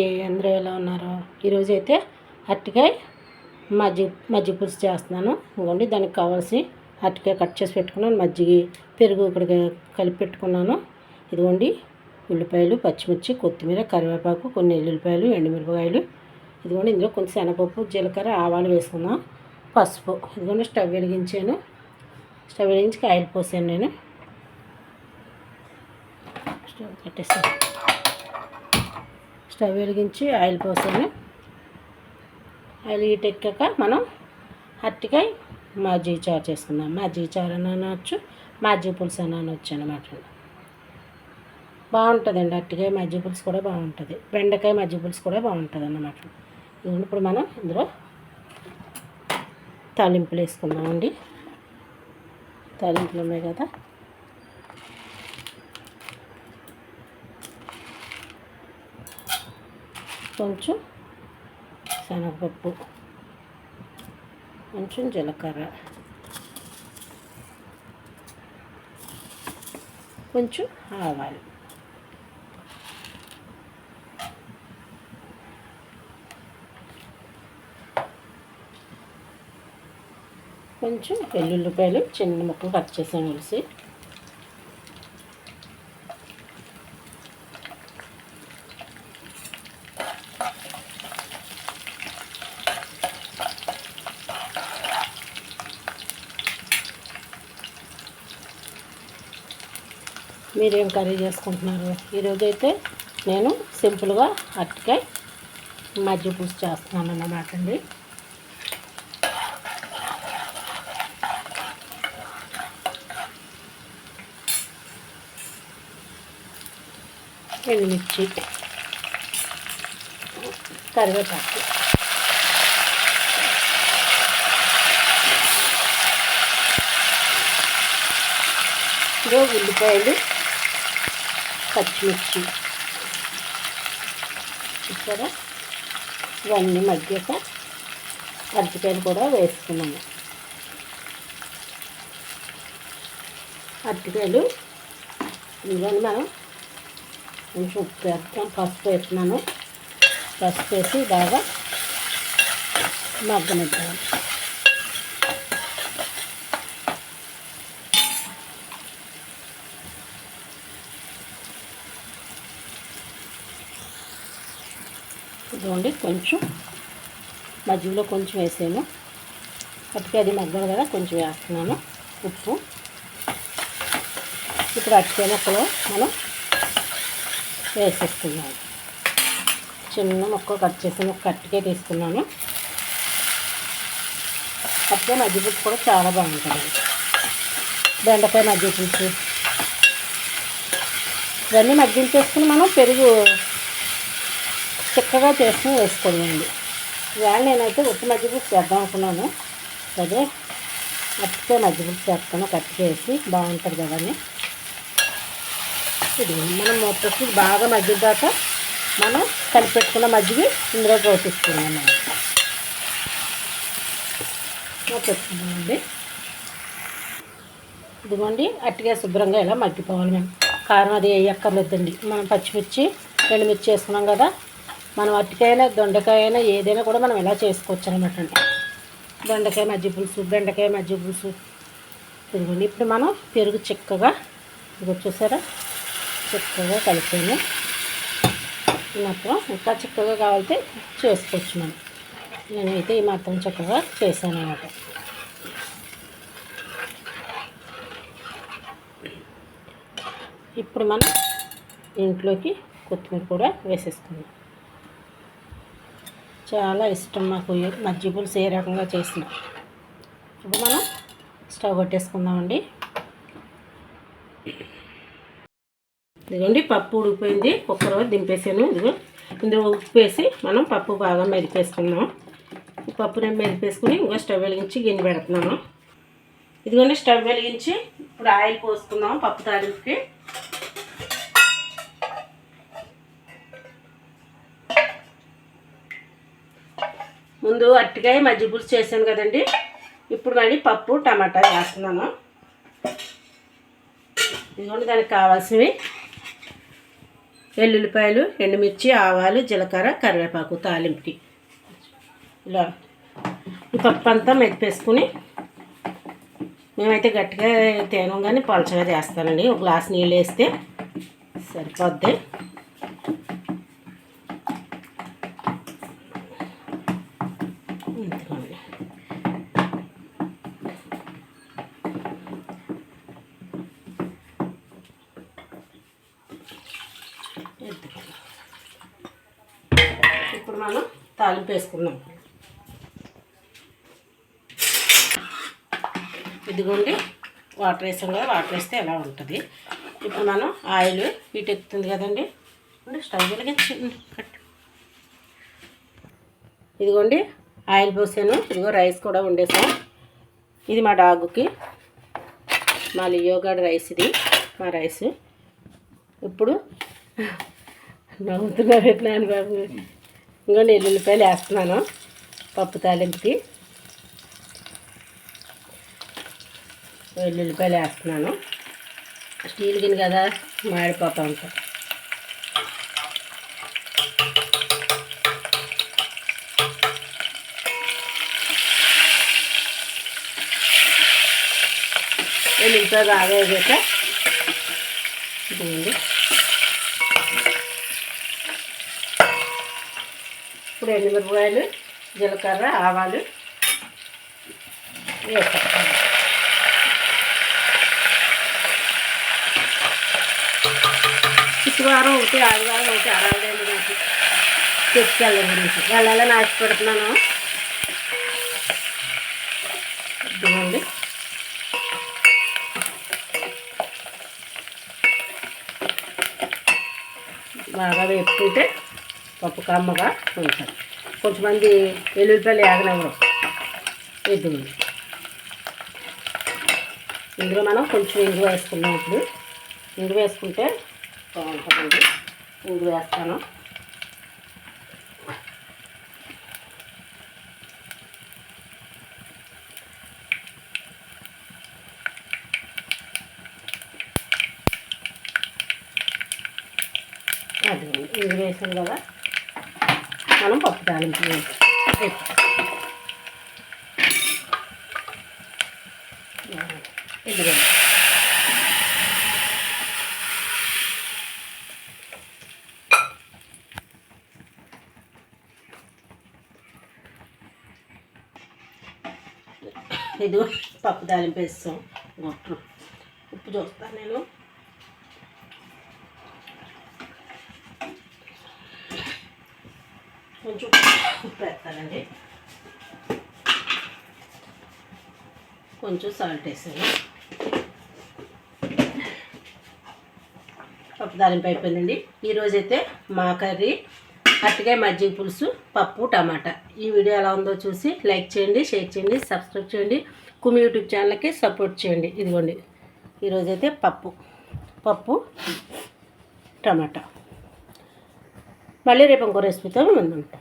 అందరూ ఎలా ఉన్నారు. ఈరోజు అయితే అరటికాయ మజ్జిగ మజ్జిగ పులుసు చేస్తున్నాను. ఇదిగోండి దానికి కావాల్సి అరటికాయ కట్ చేసి పెట్టుకున్నాను. మజ్జిగ పెరుగు ఇక్కడ కలిపి పెట్టుకున్నాను. ఇదిగోండి ఉల్లిపాయలు పచ్చిమిర్చి కొత్తిమీర కరివేపాకు కొన్ని ఎల్లుల్లిపాయలు ఎండుమిరపకాయలు. ఇదిగోండి ఇందులో కొంచెం శనగపప్పు జీలకర్ర ఆవాలు వేసుకున్నాం. పసుపు ఇదిగోండి స్టవ్ వెలిగించాను. స్టవ్ వెలిగించి కాయలు పోసాను నేను. స్టవ్ కట్టేస్తాను స్టవ్ వెలిగించి ఆయిల్ పోసాను ఆయిల్ హీట్ ఎక్కాక మనం అరటికాయ మజ్జిగ చారు చేసుకుందాం. మజ్జిగ చారు అని అనవచ్చు మజ్జిగ పులుసు అని అనవచ్చు అనమాట బాగుంటుందండి అరటికాయ మజ్జి పులుసు కూడా బాగుంటుంది. బెండకాయ మజ్జి పులుసు కూడా బాగుంటుంది అన్నమాట. ఇప్పుడు మనం ఇందులో తాలింపులు వేసుకుందామండి. తాలింపులు ఉన్నాయి కదా. కొంచెం శనగపప్పు. కొంచెం జీలకర్ర. కొంచెం ఆవాలు. కొంచెం వెల్లుల్లిపాయలు చిన్న ముక్కలు కట్ చేసాను కలిసి మీరేం కర్రీ చేసుకుంటున్నారు? ఈరోజైతే నేను సింపుల్గా అరటికాయ మజ్జిగ పులుసు చేస్తున్నాను అన్నమాట అండి. ఎండుమిర్చి కరివేపాకు. ఇదో ఉల్లిపాయలు పచ్చిమిర్చి. చూసారా ఇవన్నీ మగ్గాక అరటికాయలు కూడా వేసుకున్నాము. అరటికాయలు ఇవన్నీ మనం కొంచెం ఉప్పు వేస్తాం. పసుపు వేస్తున్నాను. పసుపు వేసి బాగా మగ్గనిద్దాం. ఇదిగోండి కొంచెం మజ్జిగలో కొంచెం వేసాను. అటుకే అది మగ్గలు కదా కొంచెం వేస్తున్నాను ఉప్పు. ఇప్పుడు అటుకే ముక్కలో మనం వేసేస్తున్నాను చిన్న ముక్క కట్ చేసి ముక్క కట్టుకే తీసుకున్నాను. అట్టే మజ్జిగ కూడా చాలా బాగుంటుంది. బెండకాయ మజ్జిగ ఇవన్నీ మగ్గించేసుకుని మనం పెరుగు చిక్కగా చేసుకుని వేసుకోవాలండి ఇవాళ నేనైతే ఉప్పు మజ్జిగ చేద్దాం అనుకున్నాను. అదే అట్టికే మజ్జిగ చేస్తాను. కట్ చేసి బాగుంటుంది కదండి ఇది మనం మొత్తం బాగా మజ్జిగ దాకా మనం కలిపెట్టుకున్న మజ్జిగ ఇందులో పోషిస్తున్నాం మనం ఇదిగోండి అట్టిగా శుభ్రంగా ఇలా మగ్గిపోవాలి మేము. కారం అది వేయక్కర్లేదండి మనం పచ్చిమిర్చి ఎండుమిర్చి వేసుకున్నాం కదా మనం అట్టికాయన దొండకాయ అయినా ఏదైనా కూడా మనం ఇలా చేసుకోవచ్చు అనమాట అండి. దొండకాయ మజ్జి పులుసు బెండకాయ మజ్జి పులుసు. ఇదిగోండి ఇప్పుడు మనం పెరుగు చిక్కగా ఇది చూసారా? చిక్కగా కలిపాము ఈ మాత్రం ఇంకా చిక్కగా కావాలంటే చేసుకోవచ్చు మనం. నేనైతే ఈ మాత్రం చక్కగా చేశాను అనమాట ఇప్పుడు మనం ఇంట్లోకి కొత్తిమీర కూడా వేసేసుకుందాం. చాలా ఇష్టం నాకు మజ్జి మజ్జిగ పులుసు ఏ రకంగా చేసిన. ఇప్పుడు మనం స్టవ్ కొట్టేసుకుందామండి. ఇదిగోండి పప్పు ఉడికిపోయింది. కుక్కర్ దింపేసాను ఇదిగో ఇందులో ఉప్పు వేసి మనం పప్పు బాగా మెదిపేసుకున్నాం పప్పు నేను మెదిపేసుకుని ఇంకో స్టవ్ వెలిగించి గిన్నె పెడుతున్నాను. ఇదిగోండి స్టవ్ వెలిగించి ఇప్పుడు ఆయిల్ పోసుకుందాం పప్పు తాలింపుకి. ముందు అట్టికాయ మజ్జిగ పులుసు చేశాను కదండి. ఇప్పుడు మళ్ళీ పప్పు టమాటా వేస్తున్నాను. ఇదిగోండి దానికి కావాల్సినవి. వెల్లుల్లిపాయలు ఎండుమిర్చి ఆవాలు జీలకర్ర కరివేపాకు తాలింపుకి. ఇలా. ఈ పప్పు అంతా మెదిపేసుకుని మేమైతే గట్టిగా తేనం కానీ పలచగా చేస్తానండి. ఒక గ్లాస్ నీళ్ళు వేస్తే సరిపోద్ది ఇంతకండి ఎత్తుకోండి. ఇప్పుడు మనం తాలింపు వేసుకున్నాం ఇదిగోండి వాటర్ వేసాం కదా వాటర్ వేస్తే ఎలా ఉంటుంది? ఇప్పుడు మనం ఆయిల్ హీట్ ఎక్కుతుంది కదండి. స్టవ్ వెలిగించండి ఇదిగోండి ఆయిల్ పోసాను. ఇదిగో రైస్ కూడా వండేసాం. ఇది మా డాగుకి. మా లియోగాడ్ రైస్ ఇది మా రైస్. ఇప్పుడు నవ్వుతున్నారు ఎట్లా అని బాబు ఇంకోండి ఎల్లుల్లిపాయలు వేస్తున్నాను. పప్పు తాలింపుకి. వెల్లుల్లిపాయలు వేస్తున్నాను. స్టీల్ గిన్నె కదా మాడిపోతా ఉంటాం. వెల్లుల్లిపాయ బాగా వేసాక ఇదిగోండి. ఇప్పుడు ఎండుమిరపకాయలు జీలకర్ర ఆవాలు. వేసేస్తాను శుక్రవారం ఒకటి ఆదివారం ఒకటి అరవై నాకు తెచ్చుకెళ్ళడం గురించి వెళ్ళాలని ఆశపడుతున్నాను. ఇదిగోండి. బాగా వేపుకుంటే పప్పు కమ్మగా కొంచెం కొంతమంది వెల్లుల్లిపాయలు ఏగనివ్వరు ఎద్దుంది ఇందులో మనం కొంచెం ఇంగు వేసుకున్నాం ఇప్పుడు. ఇంగు వేసుకుంటే బాగుంటుందండి. ఇంగు వేస్తాను. అది ఇంగు వేసాం కదా. మనం పప్పు తాలింపు వేస్తాం. ఇది పప్పు తాలింపు వేస్తాం. ఉప్పు చూస్తాను నేను. కొంచెం ఉప్పు వేస్తానండి కొంచెం సాల్ట్ వేసాను పప్పు తాలింపు అయిపోయిందండి ఈరోజైతే మా కర్రీ అట్టకాయ మజ్జిగ పులుసు పప్పు టమాటా. ఈ వీడియో ఎలా ఉందో చూసి లైక్ చేయండి షేర్ చేయండి సబ్స్క్రైబ్ చేయండి. కుమి యూట్యూబ్ ఛానల్కి సపోర్ట్ చేయండి. ఇదిగోండి. ఈరోజైతే పప్పు. పప్పు టమాటా. మళ్ళీ రేపు ఇంకో రెసిపీతో ముందుంటాం